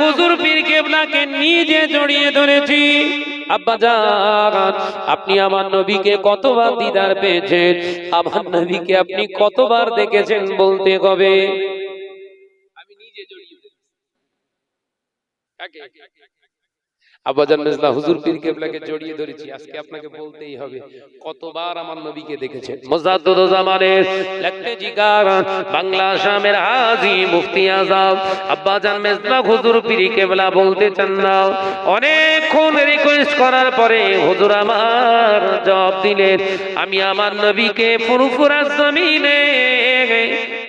হুজুর নিজে জড়িয়ে ধরেছি। আপনি আমার নবীকে কতবার দিদার পেয়েছেন? আমার নবীকে আপনি কতবার দেখেছেন বলতে কবে? আমি নিজে জড়িয়ে আব্বাজান মেজলা হুজুর পীর কেবলাকে জড়িয়ে ধরেছি আজকে আপনাকে বলতেই হবে কতবার আমার নবীকে দেখেছেন? মুজাদ্দুদ জামানের লাগতে জিগার বাংলা শামের হাজি মুফতি আজম আব্বাজান মেজলা হুজুর পীর কেবলা বলতে চান না। অনেকক্ষণ রিকোয়েস্ট করার পরে হুজুর আমার জবাব দিলেন আমি আমার নবীকে ফুরফুরা জমিনে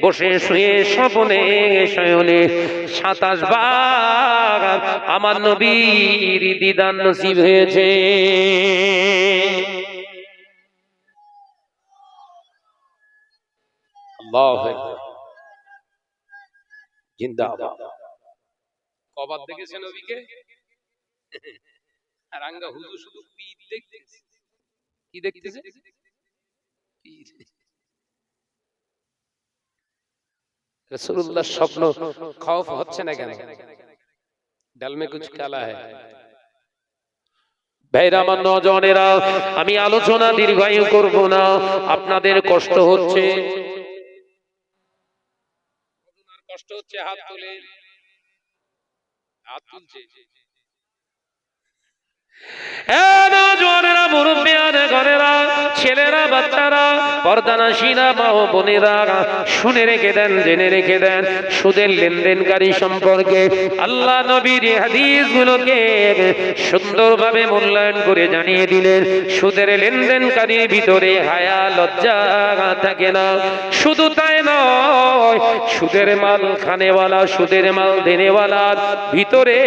বসে শুয়ে স্বপনে শয়নে সাতাশ বার আমার নবীর দিদান নসিব হয়েছে। দেখতেছে। কি দেখতেছে? রসুল্লাহ স্বপ্ন খফ হচ্ছে না কেন? ডালমে কুচ কালা হ্যাঁ। ভাইরা আমার নজনেরা আমি আলোচনা দীর্ঘায়ু করব না। আপনাদের কষ্ট হচ্ছে। কষ্ট হচ্ছে হাত তুলে। হাত তুলছে। ছেলেরা, বাচ্চারা, পর্দানাসীরা, মা ও বোনেরা, শুনে রেখে দেন, জেনে রেখে দেন সুদের লেনদেনকারী সম্পর্কে। আল্লাহ নবীর হাদিসগুলোকে সুন্দরভাবে মূল্যায়ন করে জানিয়ে দিলেন, সুদের লেনদেনকারীর ভিতরে হায়া, লজ্জা থাকে না। শুধু তাই নয়, সুদের মাল খানেওয়ালা, সুদের মাল দেনেওয়ালার ভিতরে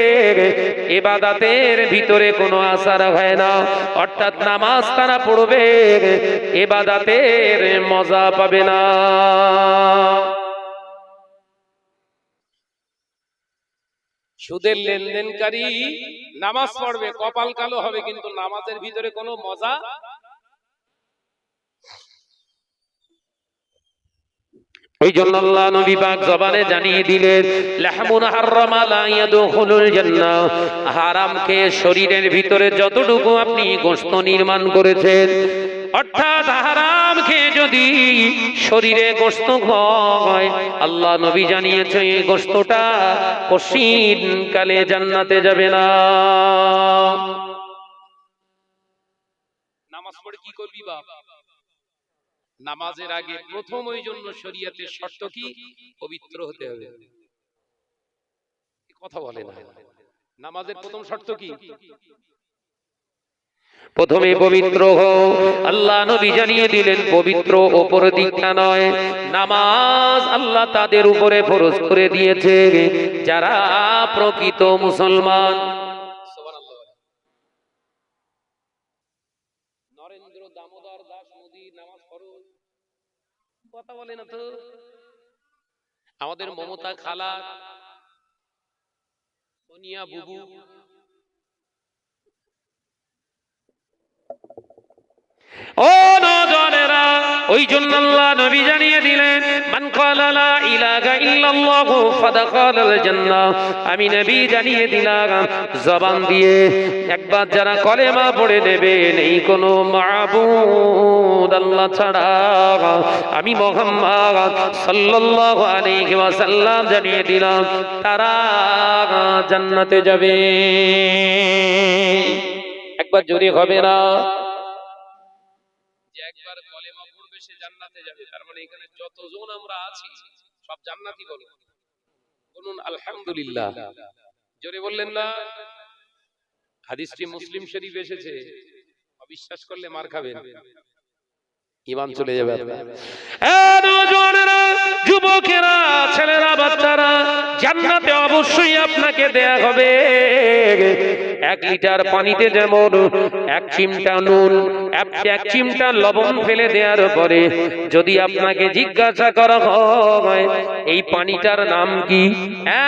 এবাদাতের ভিতরে কোনো আসার হয় না। অর্থাৎ নামাজ তারা পড়বে, এবাদাতের মজা পাবে না। সুদের লেনদেনকারী নামাজ পড়বে, কপাল কালো হবে, কিন্তু নামাজের ভিতরে কোনো মজা ওই জন্য আল্লাহ নবী পাক জবানে জানিয়ে দিলেন লাহমুন হাররামা লা ইয়াদখুলুল জান্নাহ। হারাম খেয়ে শরীরের ভিতরে যতটুকু আপনি গোশত নির্মাণ করেছেন, অর্থাৎ হারাম খেয়ে যদি শরীরে গোশত হয়, আল্লাহ নবী জানিয়েছে, এই গোশতটা কশিন কালে জান্নাতে যাবে না। নামাজ পড়ে কি করবি বাপ? নামাজের আগে প্রথম ওই জন্য শরীয়তের শর্ত কি? পবিত্র হতে হবে। কথা বলে না। নামাজের প্রথম শর্ত কি? প্রথমে পবিত্র হও। আল্লাহ নবী জানিয়ে দিলেন পবিত্র ওপর দিকটা নয়। নামাজ আল্লাহ তাদের উপরে ফরজ করে দিয়েছে। যারা প্রকৃত মুসলমান কথা বলে না তো? আমাদের মমতা খালা সোনিয়া বুবু। ও নজনেরা ওই জন্য আল্লাহ নবী জানিয়ে দিলেন, মান ক্বালা লা ইলাহা ইল্লাল্লাহু ফাদাখালাল জান্নাহ। আমি নবী জানিয়ে দিলাম, জবান দিয়ে একবার যারা কলেমা পড়ে নেবেন, এই কোনো মাবুদ আল্লাহ ছাড়া। আমি মুহাম্মদ সাল্লাল্লাহু আলাইহি ওয়াসাল্লাম জানিয়ে দিলাম, তারা জান্নাতে যাবে। একবার জোরে হবে না যে একবার কলেমা পড়বে সে জান্নাতে যাবে। তার মানে এখানে যতজন আমরা আছি, সব জান্নাতি বলো। বলুন, আলহামদুলিল্লাহ। জোরে বললেন না? হাদিসটি মুসলিম শরীফ এসেছে। অবিশ্বাস করলে মার খাবেন। ইমান চলে যাবে যুবকেরা, ছেলেরা, বাচ্চারা, জান্নাতে অবশ্যই আপনাকে দেয়া হবে। এক লিটার পানিতে যেমন এক চিমটা নুন, এক চিমটা লবণ ফেলে দেওয়ার পরে যদি আপনাকে জিজ্ঞাসা করা হয়, এই পানিটার নাম কি?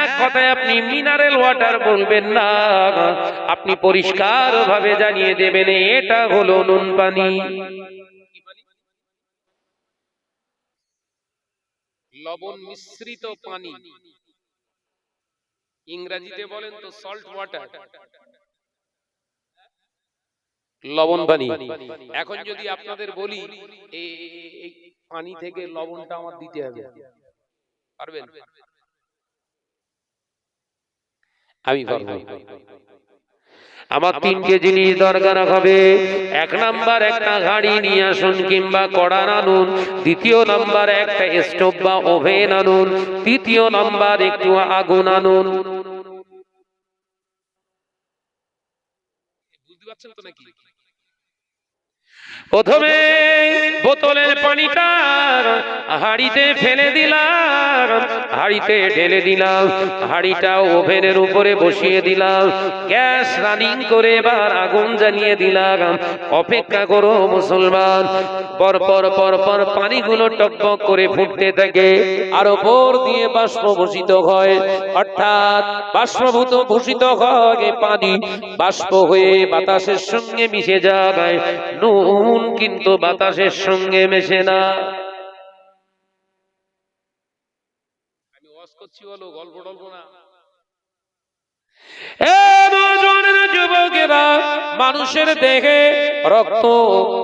এক কথায় আপনি মিনারেল ওয়াটার বলবেন না। আপনি পরিষ্কার ভাবে জানিয়ে দেবেন, এটা হলো নুন পানি। লবণ মিশ্রিত পানি। ইংরেজিতে বলেন তো সল্ট ওয়াটার লবণ পানি। এখন যদি আপনাদের বলি এই পানি থেকে লবণটা আমার দিতে হবে। পারবেন? আমি পারব। আমার তিনটে জিনিস দরকার হবে। এক নাম্বার একটা গাড়ি নিয়ে আসুন কিংবা কড়া আনুন। দ্বিতীয় নাম্বার একটা স্টোভ বা ওভেন আনুন। তৃতীয় নাম্বার একটু আগুন আনুন। বুঝতে পারছেন তো নাকি? প্রথমে বোতলের পানিটা হাড়িতে ফেলে দিলাম, হাড়িতে ঢেলে দিলাম, হাড়িটা ওভেনের উপরে বসিয়ে দিলাম, গ্যাস রানিং করে এবার আগুন জ্বালিয়ে দিলাম। অপেক্ষা করো মুসলমান পর পর পর পর পানিগুলো টকবক করে ফুটতে থাকে, আর ওপর দিয়ে বাষ্প ভূষিত হয়, অর্থাৎ বাষ্পভূত ভূষিত হয় পানি। বাষ্প হয়ে বাতাসের সঙ্গে মিশে যায় নুন কিন্তু বাতাসের সঙ্গে মেশে না। আমি ওয়াজ করছি বলো গল্প টল্প না। মানুষের দেহে রক্ত,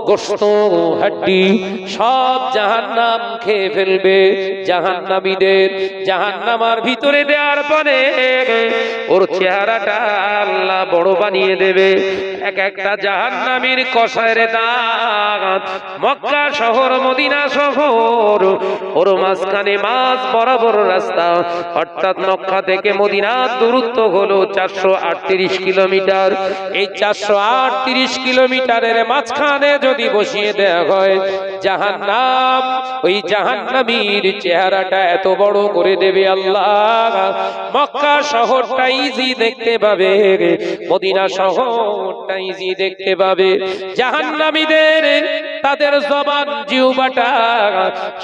গোস্ত, হাড্ডি সব জাহান্নাম খেয়ে ফেলবে। জাহান্নামীদের জাহান্নামার ভিতরে দেওয়ার পরে ওর চেহারাটা আল্লাহ বড় বানিয়ে দেবে। এক একটা জাহান্নামীর কষায়ের দাঁত মক্কা শহর, মদিনা শহর, ওর মাঝখানে মাছ বরাবর রাস্তা। অর্থাৎ মক্কা থেকে মদিনার দূরত্ব হলো কিলোমিটার। এই চারশো আটত্রিশ কিলোমিটারের মাঝখানে যদি বসিয়ে দেওয়া হয়, জাহান্নাম, ওই জাহান্নামীর চেহারাটা এত বড় করে দেবে আল্লাহ। মক্কা শহরটা ইজি দেখতে পাবে, মদিনা শহরটা ইজি দেখতে পাবে। তাদের জবান জিউবাটা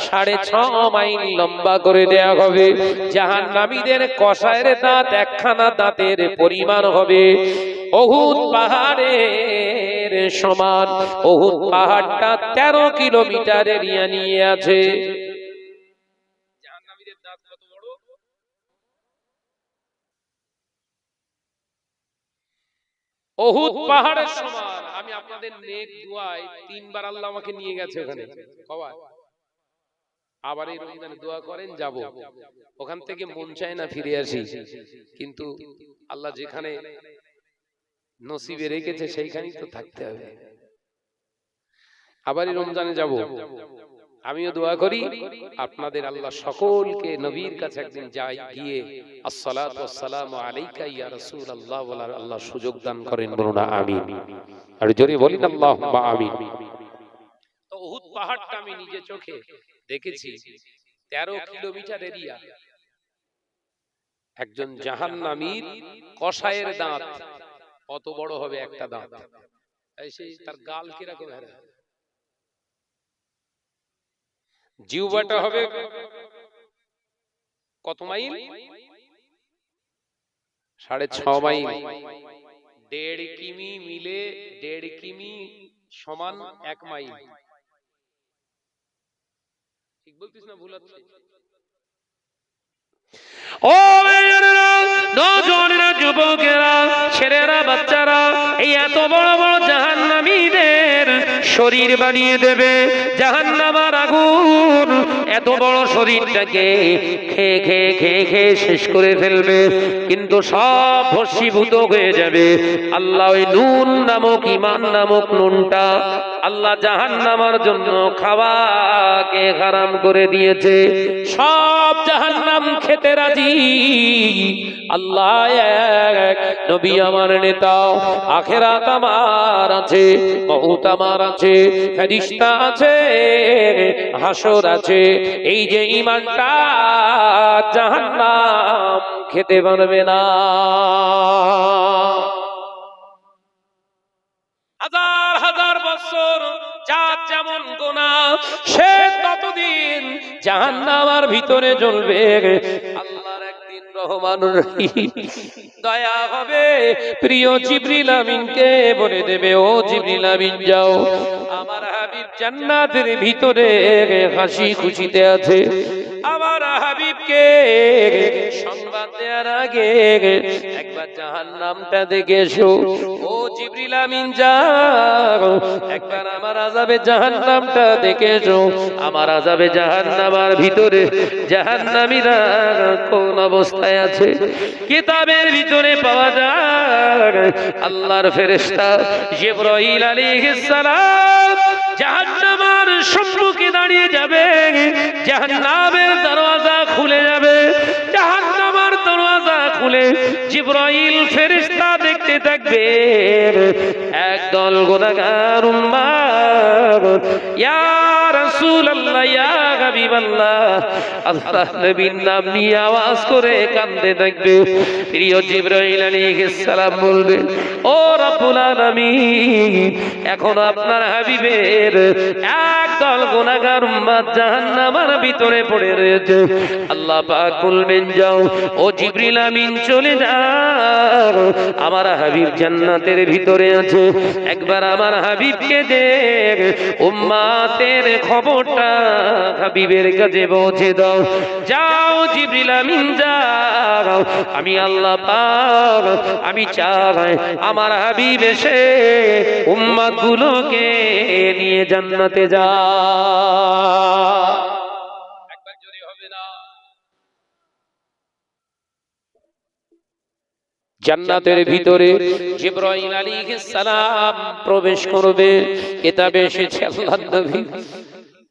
সাড়ে ছ মাইল লম্বা করে দেয়া হবে। জাহান্নামীদের কষায়ের দাঁত একখানা দাঁতের পরিমাণ হবে। অহুদ পাহাড়ের সমান। অহুদ পাহাড়টা তেরো কিলোমিটার এরিয়া নিয়ে আছে অহুদ পাহাড়ের সমান। আমি আপনাদের নেক দুয়ায় তিনবার আল্লাহ আমাকে নিয়ে গেছে ওখানে কবার? আবার এই রমজানে দোয়া করেন যাব। ওখান থেকে মন চায় না ফিরে আসি। কিন্তু আল্লাহ যেখানে নসিবে রেখেছে সেইখানেই তো থাকতে হবে। আবার এই রমজানে যাব। আমিও দোয়া করি আপনাদের আল্লাহ সকলকে নবীর কাছে একদিন যাই গিয়ে আসসালাতু ওয়াসসালামু আলাইকা ইয়া রাসূলুল্লাহ বলার আল্লাহ সুযোগ দান করেন বলুন আমিন। আর জোরে বলিন আল্লাহুম্মা আমিন। তো উহুদ পাহাড়টা আমি নিজে চোখে দেখেছি 13 কিলোমিটার এরিয়া। একজন জাহান্নামীর কষায়ের দাঁত কত বড় হবে একটা দাঁত। সেই তার গাল কীরকম হেরা জিউবাটা হবে? কত মাইল? সাড়ে ছ মাইল। দেড় কিমি মিলে দেড় কিমি সমান এক মাইল। ছেলেরা বাচ্চারা এই এত বড় বড় জাহান্নামীদের শরীর বানিয়ে দেবে। জাহান্নামার আগুন এত বড় শরীরটাকে খেয়ে খেয়ে খেয়ে খেয়ে শেষ করে ফেলবে। কিন্তু সব ভস্মীভূত হয়ে যাবে। আল্লাহ ওই নুন নামক ইমান নামক নুনটা আল্লাহ জাহান্নামার জন্য খাওয়াকে হারাম করে দিয়েছে। সব জাহান্নাম খেতে রাজি। আল্লাহ এক নবী আমার নেতা। আখেরাত আমার আছে। মউত আমার আছে, ফেরিস্তা আছে, হাসর আছে। এই যে ইমানটা জাহান্নাম খেতে পারবে না। হাজার হাজার বছর যার যেমন গোনা, সে ততদিন জাহান্নামার ভিতরে জ্বলবে। দয়া হবে প্রিয় জিবরিল আমিনকে বলে দেবে, ও জিবরিল আমিন, যাও। আমার হাবিব জান্নাতের ভিতরে হাসি খুশিতে আছে। আমার হাবিবকে সংবাদ দেওয়ার আগে একবার জাহান্নামটা দেখে এসো। ও জিবরিল আমিন যাও। একবার আমার জাহান্নামটা দেখে এসো আমার জাহান্নামার ভিতরে জাহান্নামীরা কোন অবস্থায় আছে? কিতাবের ভিতরে পাওয়া যায়, আল্লাহর ফেরেশতা জিবরাইল আলাইহিস সালাম জাহান্নামার সম্মুখে দাঁড়িয়ে যাবে, জাহান্নামের দরওয়াজা খুলে যাবে। জাহান্নামার দরওয়াজা খুলে জিবরাইল ফেরেশতা দেখতে থাকবে। একদল গুনাহগার উম্মাত ইয়া রাসূলুল্লাহ, ইয়া হাবিবাল্লাহ। আল্লাহ নবীর নাম নিয়ে আওয়াজ করে কান্দে থাকবে। প্রিয় জিবরাইল আলাইহিস সালাম বলবে, ও রব্বুল আলামিন, এখন আপনার হাবিবের একদল গুনাহগার উম্মত জাহান্নামের ভিতরে পড়ে রয়েছে। আল্লাহ পাক বলবেন, যাও জিবরিল আমিন, চলে যাও। আমার হাবিব জান্নাতের ভিতরে আছে। একবার আমার হাবিবকে দেখ। উম্মাতের খবরটা হাবিবের কাছে পৌঁছে দাও। যাও জিবরিল আমিন, যাও। আমি আল্লাহ পাক, আমি চাই আমার হাবিব এসে উম্মাত গুলোকে নিয়ে জান্নাতে যা একবার জোরে হবে না জান্নাতের ভিতরে জিব্রাইল আলাইহিস সালাম প্রবেশ করবে। কিতাবে এসেছে আল্লাহর নবী।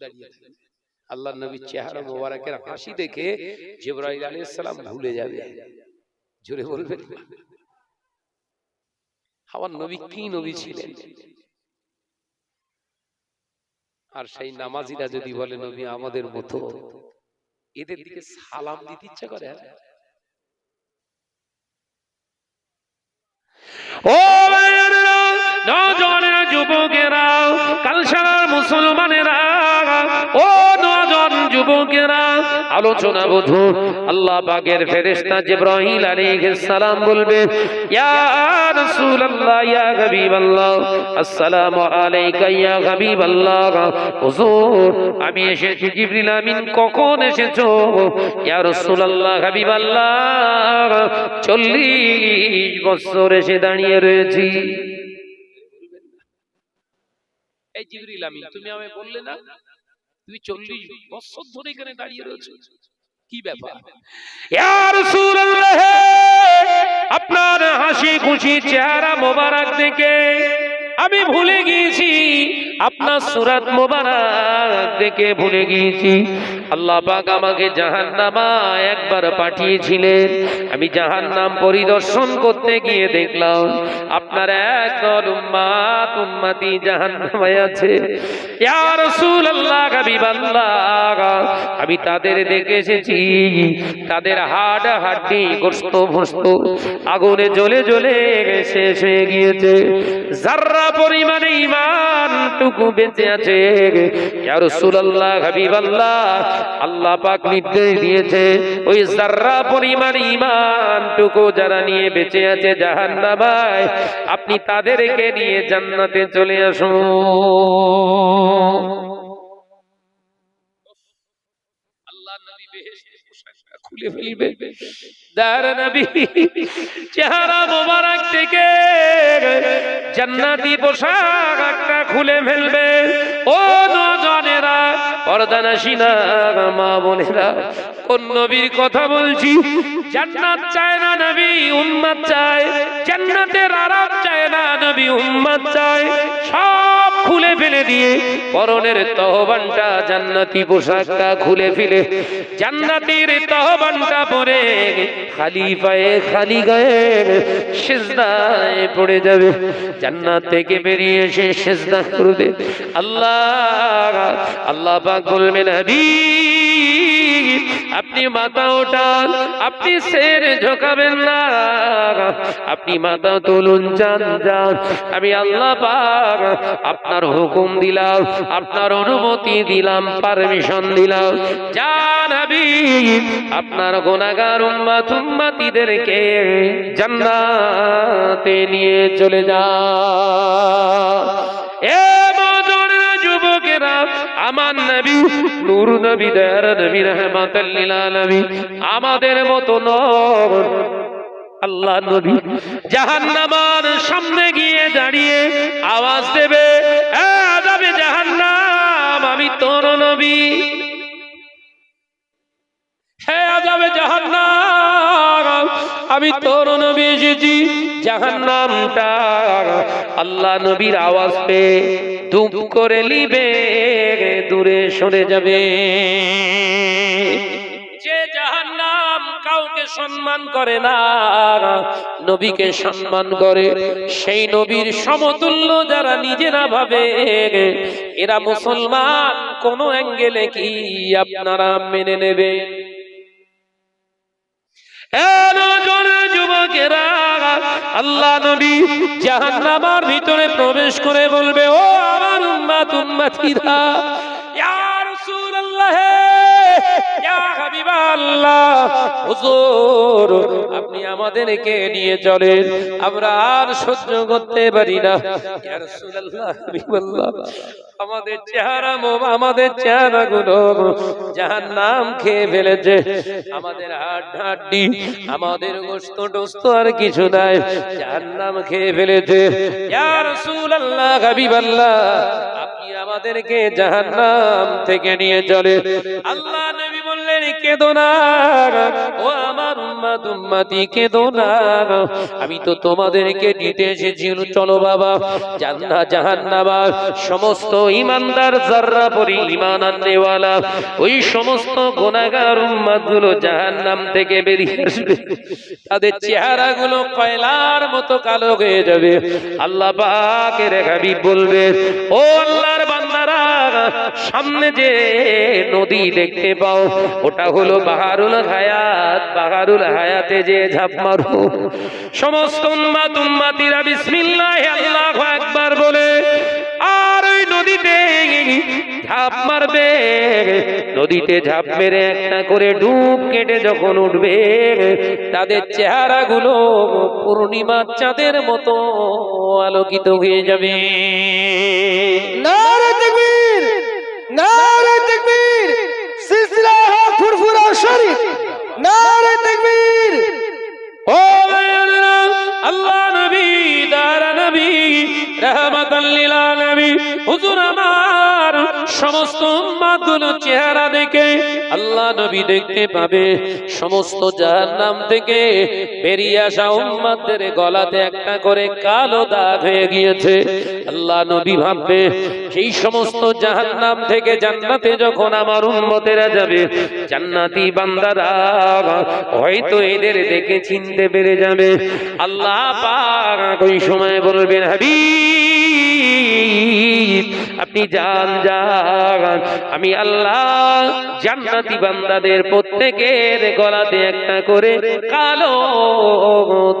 থাকবে। নবীর চেহারা মোবারকের হাসি দেখে ভুলে যাবে জোরে বলবেন নবী কি নবী ছিলেন আর সেই নামাজিরা যদি বলে, নবী আমাদের মতো, এদের দিকে সালাম দিতে ইচ্ছা করে হ্যাঁ? ও নজনেরা যুবকেরা কালসার মুসলমানেরা, ও নজন যুবকেরা, আলোচনা বধু আল্লাহ পাকের ফেরেশতা জিব্রাহিল আলাইহিস সালাম বলবে, ইয়া আমি এসেছি কখন এসেছ? ইয়া রাসূলুল্লাহ, হাবিবাল্লাহ 40 বছর এসে দাঁড়িয়ে রয়েছি। এই জিবরিল আমিন, তুমি আমায় বললে না? তুমি চল্লিশ বছর ধরে এখানে দাঁড়িয়ে রয়েছো। কি ব্যাপার? আপনার হাসি খুশি চেহারা মোবারক দেখে আমি ভুলে গিয়েছি। আপনার সুরাত মোবারক দেখে ভুলে গিয়েছি। আল্লাহ পাক আমাকে জাহান্নামা একবার পাঠিয়েছিলেন। আমি জাহান্নাম পরিদর্শন করতে গিয়ে দেখলাম, আপনার একদল উম্মাত উম্মাতি জাহান্নামায় আছে। ইয়া রাসূলুল্লাহ আমি তাদের দেখে এসেছি। তাদের হাড় হাড্ডি গোস্ত ভস্ত আগুনে জ্বলে জ্বলে শেষ হয়ে গিয়েছে। যার্রা পরিমাণে ইমান টুকু বেঁচে আছে। আল্লাহ ওই পরিমাণ যারা নিয়ে বেঁচে আছে আপনি তাদেরকে নিয়ে জান্নাতে চলে আসুন আল্লাহ নবী বেহেশতে পোশাকটা খুলে ফেলবে। চেহারা মোবারক থেকে জান্নাতি পোশাক একটা খুলে ফেলবে। ও নজনেরা পর্দানাসীনা মা বোনেরা, কোন নবীর কথা বলছি? জান্নাত চায় না নবী, উম্মত চায়। জান্নাতের আরাম চায় না নবী, উম্মত চায়। সব খুলে ফেলে দিয়ে পরনের তহবানটা জান্নাতি পোশাকটা খুলে ফেলে জান্নাতির তহবানটা পরে খালি পায়ে খালি গায়ে সেজদায় পড়ে যাবে। জান্নাত থেকে বেরিয়ে এসে সেজদা করবে আল্লাহ আল্লাহ পাক বলবেন আপনি মাথা ওঠান আপনি সের ঝোকাবেন না। আপনি মাথা তুলুন যান যান। আমি আল্লাহ পাক আপনার হুকুম দিলাম, আপনার অনুমতি দিলাম, পারমিশন দিলাম। যান আপনার গুনাহগার উম্মাত, উম্মাতিদেরকে জান্নাতে নিয়ে চলে যান এ আমার নবী, নূর নবী, দয়ার নবী, রহমাতাল লিল আলামিন। আমাদের মতো নয় আল্লাহ নবী জাহান্নামার সামনে গিয়ে দাঁড়িয়ে আওয়াজ দেবে, "এ জাহান্নাম, আমি তোর নবী। জাহান্নাম, আমি তোর নবী এসেছি আল্লাহ নবীর আওয়াজ পেয়ে দুম করে লিবে দূরে সরে যাবে। কাউকে করে না, নবীকে সম্মান করে, সেই নবীর সমতুল্য যারা নিজেরা ভাবে, এরা মুসলমান, কোন অ্যাঙ্গেলে কি আপনারা মেনে নেবে? যুবকেরা আল্লাহ নবী জাহান্নামার ভিতরে প্রবেশ করে বলবে ও আমার উম্মাত উম্মাতিরা ইয়া রাসূলুল্লাহ হাবিবাল্লাহ হুজুর, আপনি আমাদেরকে নিয়ে চলেন। আমরা আর সহ্য করতে পারি না। আমাদের চেহারা আমাদের চেহারা গুলো খেয়ে ফেলেছে। আমাদের আমাদের গোস্ত টোস্ত আর কিছু নাই খেয়ে ফেলেছে। আপনি আমাদেরকে জাহান্নাম থেকে নিয়ে চলে আল্লাহ নবী আমি তো তোমাদেরকে নিতে এসেছি চলো বাবা জান্নাত জাহান্নামা সমস্ত ইমানদার যাররা পরি ইমান আননেওয়ালা, ওই সমস্ত গোনাগার উম্মাতগুলো জাহান্নাম থেকে বেরিয়ে আসবে। তাদের চেহারা গুলো কয়লার মতো কালো হয়ে যাবে। আল্লাহ পাকের হাবিব বলবে, ও আল্লাহর সামনে যে নদী দেখতে পাও, ওটা হলো বাহারুল হায়াত, বাহারুল হায়াতে যে ঝাঁপ মারো। সমস্ত উম্মা তুম্মাতিরা বিসমিল্লাহ, আল্লাহু বলে, আর নদীতে ঝাঁপ মারবে। নদীতে ঝাঁপ মেরে একটা করে ডুব কেটে যখন উঠবে তাদের চেহারাগুলো পূর্ণিমা চাঁদের মতো আলোকিত হয়ে যাবে। নারে সমস্ত উম্মাতগুলো চেহারা দেখে আল্লাহ নবী দেখতে পাবে। সমস্ত থেকে বেরিয়ে আসা গলাতে একটা করে কালো দাগ হয়ে গিয়েছে। আল্লাহ নবী ভাববে সেই সমস্ত জাহান্নাম থেকে জান্নাতে যখন আমার উম্মতেরা যাবে, জান্নাতি বান্দারা হয়তো এদের দেখে চিনতে পেরে যাবে। আল্লাহ ওই সময় বলবেন, হাবিব, আপনি যান যান। আমি আল্লাহ জান্নাতি বান্দাদের প্রত্যেকের গলাতে একটা করে কালো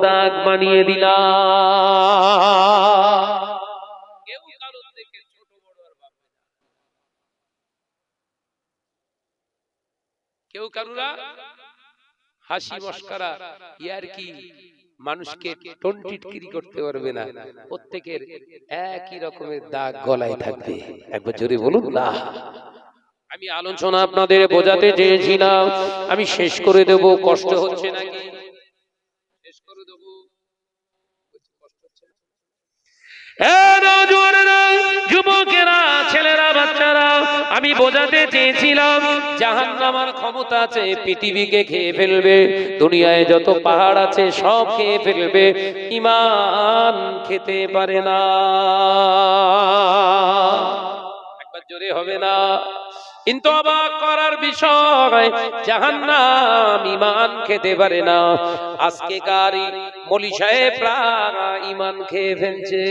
দাগ বানিয়ে দিলাম কেউ কারোর থেকে ছোট বড় আর ভাববে না। কেউ কারুরা? হাসি মস্কারা ইয়ার কি মানুষকে টন্টিটকিরি করতে পারবে না। প্রত্যেকের একই রকমের দাগ গলায় থাকবে। একবার জোরে বলুন, না। আমি আলোচনা আপনাদের বোঝাতে চেয়েছিলাম। আমি শেষ করে দেব, কষ্ট হচ্ছে নাকি শেষ করে দেব কষ্ট হচ্ছে না? এ নওজোয়ানেরা, যুবকেরা, ছেলেরা, বাচ্চারা, আমি বোঝাতে চেয়েছিলাম জাহান্নামার ক্ষমতা আছে, পৃথিবীকে খেয়ে ফেলবে, দুনিয়ায় যত পাহাড় আছে, সব খেয়ে ফেলবে, ইমান খেতে পারে না। একবার জোরে হবে না। কিন্তু অবাক করার বিষয়, জাহান্নাম ইমান খেতে পারে না। আজকে কারি মলি সাহেবরা ইমান খেয়ে ফেলছে?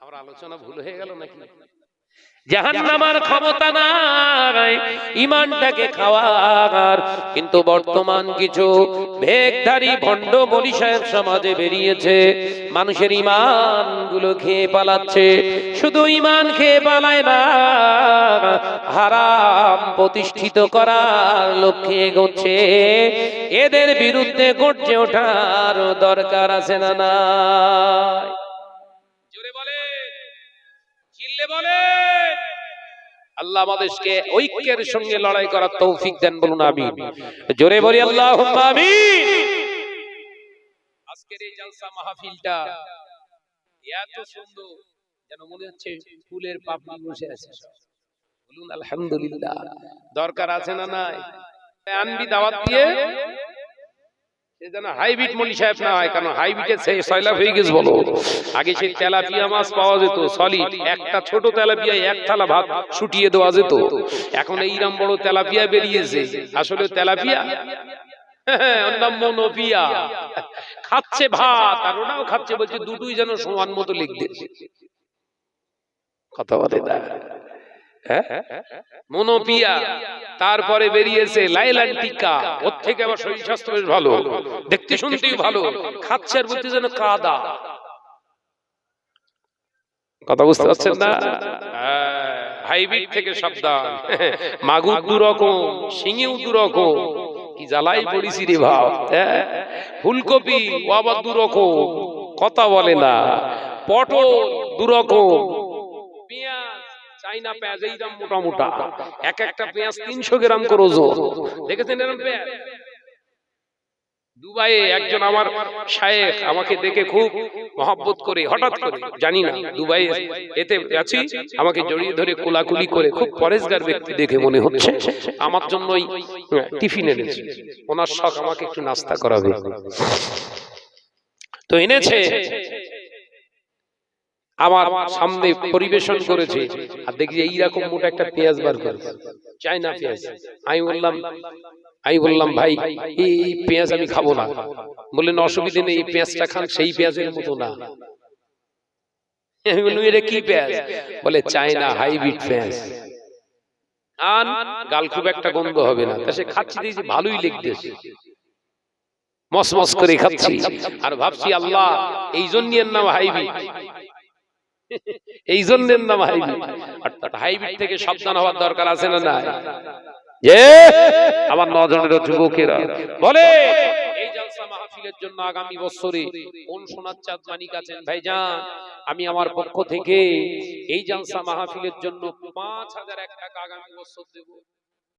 আমার আলোচনা ভুল হয়ে গেল নাকি? ক্ষমতা ইমানটাকে খাওয়ার। কিন্তু বর্তমান কিছু ভণ্ড সমাজে বেরিয়েছে, মানুষের ইমানগুলো খেয়ে পালাচ্ছে, শুধু ইমান খেয়ে পালায় না, হারাম প্রতিষ্ঠিত করার লক্ষ্যে এগোচ্ছে। এদের বিরুদ্ধে গর্জে ওঠার দরকার আছে না বলে চিল্লে বলে আল্লাহ আমাদেরকে ঐক্যের সঙ্গে লড়াই করার তৌফিক দেন বলুন, আমিন। জোরে বলি আল্লাহ আমিন। আজকের এই জলসা মাহফিলটা এত সুন্দর, যেন মনে হচ্ছে ফুলের পাপড়ি বসে আছে বলুন, আলহামদুলিল্লাহ। দরকার আছে না নাই? আনবি দাওয়াত দিয়ে যেন হাইব্রিড মলি সাহেব না হয় কারণ হাইব্রিডে সয়লাভ হয়ে গেছে বলো। আগে সেই তেলাপিয়া মাছ পাওয়া যেত সলিড একটা ছোট তেলাপিয়া এক থালা ভাত শুটিয়ে দেওয়া যেত। এখন এইরাম বড় তেলাপিয়া বেরিয়েছে। আসলে তেলাপিয়া? হ্যাঁ, খাচ্ছে ভাত আর ওটাও খাচ্ছে বলছে দুটোই যেন সমান মতো লিখতে। কথা বলে না। মনোপিয়া তারপরে বেরিয়েছে লাইলান টিকা ওর থেকে আবার শরীর স্বাস্থ্য বেশ ভালো। দেখতে শুনতেই ভালো। খাচ্ছে আর যেন কাদা। কথা বুঝতে পারছেন না? হাইব্রিড থেকে সাবধান। মাগুর দু রকম শিঙেও দু রকম কি জ্বালাই পড়িছি রে ভাব হ্যাঁ? ফুলকপি ও আবার দু রকম কথা বলে না। পটল দু রকম পেঁয়াজ চাইনা পেঁয়াজ এই দাম মোটা মোটা। এক একটা পেঁয়াজ তিনশো গ্রাম করে ওজন। দেখেছেন এরকম পেঁয়াজ? দুবাইয়ে একজন আমার শায়েখ আমাকে দেখে খুব মহব্বত করে হঠাৎ করে। জানি না দুবাই এতে আছি আমাকে জড়িয়ে ধরে কোলাকুলি করে। খুব পরেশগার ব্যক্তি দেখে মনে হচ্ছে। আমার জন্যই টিফিন এনেছে। ওনার শখ আমাকে একটু নাস্তা করাবে। তো এনেছে। আমার সামনে পরিবেশন করেছে। আর দেখি এইরকম মোটা একটা পেঁয়াজ বার করে চাইনা পেঁয়াজ। আমি বললাম আমি বললাম ভাই এই পেঁয়াজ আমি খাব না। বললেন অসুবিধে নেই এই পেঁয়াজটা খান সেই পেঁয়াজের মতো না। আমি বললাম এটা কি পেঁয়াজ? বলে চায়না হাইব্রিড পেঁয়াজ। আন গাল খুব একটা গন্ধ হবে না। তা সে খাচ্ছি দিয়েছি ভালোই লিখতেছে মস মস করে খাচ্ছি। আর ভাবছি আল্লাহ এই জন্যের নাম হাইব্রিড। এই জন্যের নাম হাইব্রিড। অর্থাৎ হাইব্রিড থেকে সাবধান হওয়ার দরকার আছে না না যে আমার নজনের যুবকেরা বলে এই জলসা মাহফিলের জন্য আগামী বছরে কোন সোনার চাঁদ মানিক আছেন ভাইজান? আমি আমার পক্ষ থেকে এই জালসা মাহফিলের জন্য পাঁচ হাজার এক টাকা আগামী বছর দেবো।